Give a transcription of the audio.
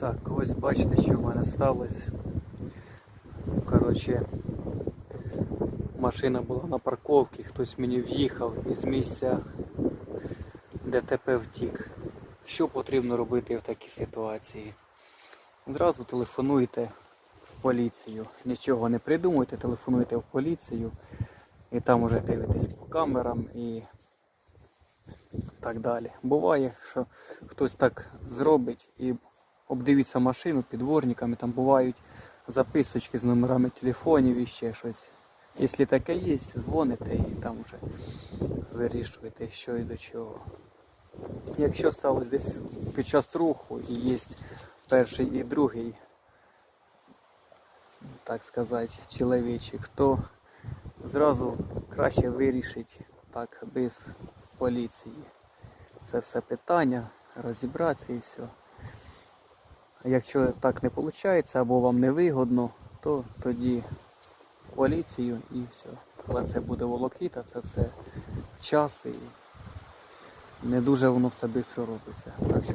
Так, ось бачите, що в мене сталося. Коротше, машина була на парковці, хтось мені в'їхав і з місця ДТП втік. Що потрібно робити в такій ситуації? Зразу телефонуйте в поліцію. Нічого не придумуйте, телефонуйте в поліцію і там уже дивитесь по камерам і так далі. Буває, що хтось так зробить і обдивиться машину під дворниками, там бувають записочки з номерами телефонів і ще щось. Якщо таке є, дзвоните і там вже вирішуєте, що і до чого. Якщо сталося десь під час руху і є перший і другий, так сказати, чоловічик, то зразу краще вирішить так без поліції. Це все питання, розібратися і все. Якщо так не виходить або вам не вигодно, то тоді в поліцію і все. Але це буде волокіта, це все час і не дуже воно все швидко робиться. Так що